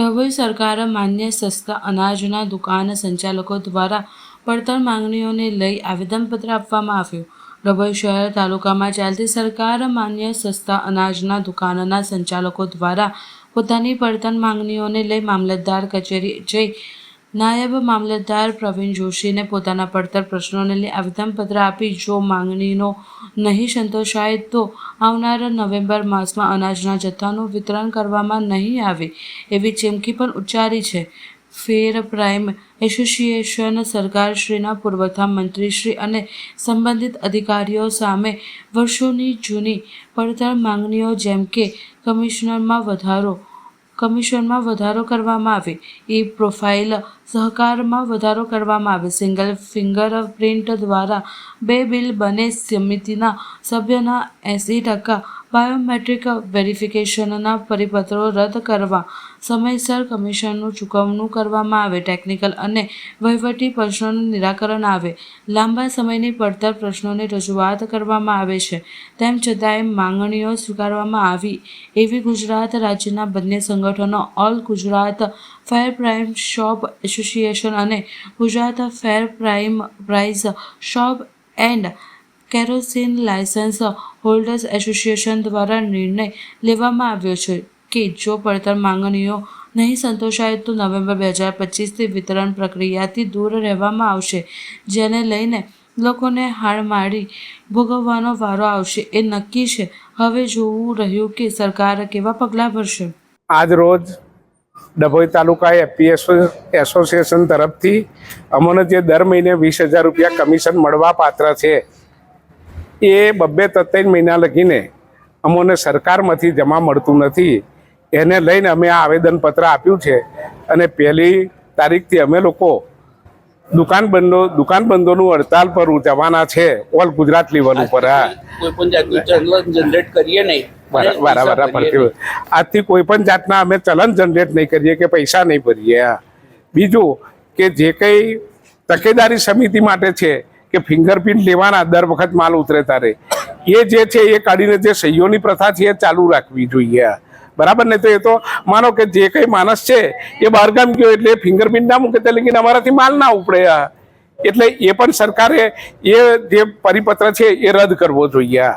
ડભોઈ સરકાર માન્ય સસ્તા અનાજના દુકાન સંચાલકો દ્વારા પડતર માંગણીઓને લઈ આવેદનપત્ર આપવામાં આવ્યું. ડભોઈ શહેર તાલુકામાં ચાલતી સરકાર માન્ય સસ્તા અનાજના દુકાનના સંચાલકો દ્વારા પોતાની પડતર માંગણીઓને લઈ મામલતદાર કચેરી જઈ નાયબ મામલતદાર પ્રવીણ જોશીને પોતાના પડતર પ્રશ્નોને લઈ આવેદનપત્ર આપી જો માંગણીનો નહીં સંતોષાય તો આવનારા નવેમ્બર માસમાં અનાજના જથ્થાનું વિતરણ કરવામાં નહીં આવે એવી ચીમકી પણ ઉચ્ચારી છે. ફેર પ્રાઇમ એસોસિએશન સરકારશ્રીના પુરવઠા મંત્રીશ્રી અને સંબંધિત અધિકારીઓ સામે વર્ષોની જૂની પડતર માંગણીઓ જેમ કે કમિશનરમાં વધારો કમિશનમાં વધારો કરવામાં આવે. ઈ પ્રોફાઇલ સહકારમાં વધારો કરવામાં આવે. સિંગલ ફિંગર પ્રિન્ટ દ્વારા બે બિલ બને સમિતિના સભ્યના એંસી ટકા બાયોમેટ્રિક વેરિફિકેશનના પરિપત્રો રદ કરવા, સમયસર કમિશનનું ચૂકવણું કરવામાં આવે, ટેકનિકલ અને વહીવટી પ્રશ્નોનું નિરાકરણ આવે, લાંબા સમયની પડતર પ્રશ્નોની રજૂઆત કરવામાં આવે છે. તેમ છતાંય માંગણીઓ સ્વીકારવામાં આવી એવી ગુજરાત રાજ્યના બંને સંગઠનો, all Gujarat fair prime shop association અને Gujarat fair prime price shop and kerosene licence holders association દ્વારા નિર્ણય લેવામાં આવ્યો છે કે જો પડતર માંગણીઓ નહીં સંતોષાય તો નવેમ્બર બે હજાર પચીસથી વિતરણ પ્રક્રિયાથી દૂર રહેવામાં આવશે, જેને લઈને લોકોને હાડમાળી ભોગવવાનો વારો આવશે. એ નક્કી છે. હવે જોવું રહ્યું કે સરકાર કેવા પગલાં ભરશે. આજ રોજ ડભોઈ તાલુકા એપી એસોસિએશન તરફથી અમને જે દર મહિને વીસ હજાર રૂપિયા કમિશન મળવા પાત્ર છે એ બબ્બે ત્રણ મહિના લગીને અમોને સરકારમાંથી જમા મળતું નથી એને લઈને અમે આ આવેદનપત્ર આપ્યું છે અને પહેલી તારીખથી અમે લોકો દુકાન બંધો દુકાન બંધોનું હડતાલ પર જવાના છે ઓલ ગુજરાત લેવલ ઉપર હા જનરેટ કરીએ નહીં બરાબર. આજથી કોઈ પણ જાતના અમે ચલન જનરેટ નહીં કરીએ કે પૈસા નહીં ભરીએ. બીજું કે જે કંઈ તકેદારી સમિતિ માટે છે કે ફિંગરપ્રિન્ટ લેવાના દર વખત માલ ઉતરે તારે એ જે છે એ કાઢીને જે સહીઓની પ્રથા છે એ ચાલુ રાખવી જોઈએ. બરાબર ને તો એ તો માનો કે જે કંઈ માણસ છે એ બહારગામ ગયો એટલે ફિંગરપ્રિન્ટ ના મૂકે તે અમારાથી માલ ના ઉપડે એટલે એ પણ સરકારે એ જે પરિપત્ર છે એ રદ કરવો જોઈએ.